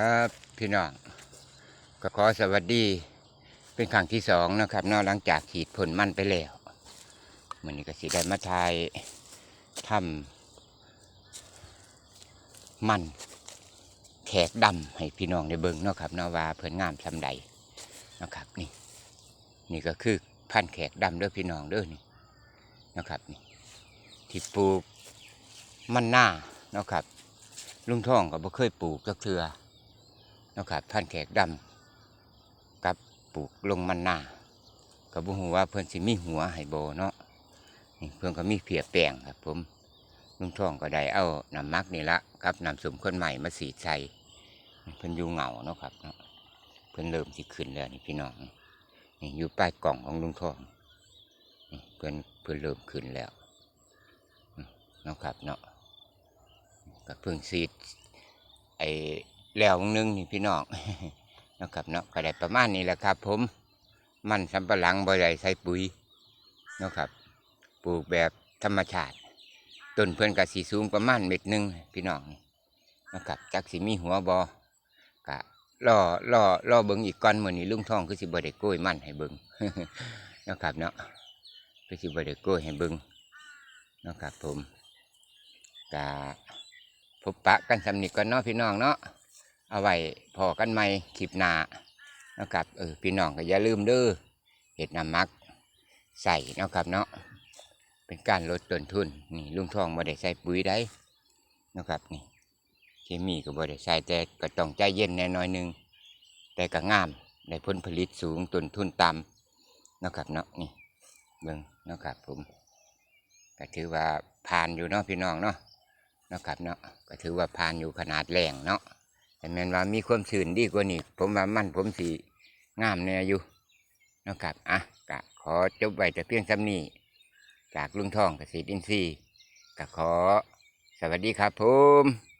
ครับพี่น้องก็ขอสวัสดีเป็นครั้งที่สองนะครับเนอกหลังจากขีดผลมันไปแล้วมันนี้ก็สิได้มาทายทำมันแขกดำให้พี่น้องได้เบิ่งเนาะครับเนาะว่าเพิ่นงามซำใดนะครับนี่ นี่ก็คือพันแขกดำเด้อพี่น้องเด้อนี่นะครับนี่ที่ปลูกมันหน้านะครับลุงท่องก็บ่เคยปลูกจักเทือ นาะครับพันแขกดำกับปลูกลงมันหน้าก็บ่ฮู้ว่าเพิ่อนสิมีหัวให้บ่เนาะนี่เพิ่อนก็มีเพียแป้งครับผมลุงท่องก็ได้เอาน้ำมักนี่ละกับน้ำสมคนใหม่มาสีใส่เพิ่นอยู่เหงาเนาะครับเนาะเพิ่นเริ่มสิขึ้นแล้วนี่พี่น้องนี่อยู่ใต้กล่องของลุงท่องเพิ่นเพิ่นเริ่มขึ้นแล้วเนาะครับเนาะก็เพิ่งสีไอ แล้วนึงนี่พี่น้องนะครับเนาะก็ได้ประมาณนี้แหละครับ ผม มันสำปะหลังบ่ได้ใส่ปุ๋ยนะครับ ปลูกแบบธรรมชาติต้นเพิ่อนก็สีสูงประมาณเม็ดหนึ่งพี่น้องนี่นะครับจักสิมีหัวบอกะล่อล่อล่อเบิ่งอีกก้อนมือนี้ลุงทองคือสิบ่ได้โกยมันให้เบิ่งนะครับเนาะคือสิบ่ได้โกยให้เบิ่งนะครับผมกะพบปะกันสำนิกกันเนาะพี่น้องเนาะ เอาไว้พอกันใหม่คลิปหน้านะครับเออพี่น้องก็อย่าลืมเด้อเห็ดน้ำมักใส่นะครับเนาะเป็นการลดต้นทุนนี่ลุงทองบ่ได้ใส่ปุ๋ยได้นะครับนี่เคมีก็บ่ได้ใส่แต่ก็ต้องใจเย็นแน่น้อยนึง แต่ก็งามได้ผลผลิตสูงต้นทุนต่ำนะครับเนาะนี่เบิ่งนะครับผมก็ถือว่าผ่านอยู่เนาะพี่น้องเนาะนะครับเนาะก็ถือว่าผ่านอยู่ขนาดแรงเนาะ แต่แม้นว่ามีความสื่นดีกว่านี้ ผมว่ามันผมสีงามแน่อยู่นะครับอะกะขอจบไว้แต่เพียงซ้ำนี้ จากลุงทองเกษตรอินทรีย์กะขอ สวัสดีครับผม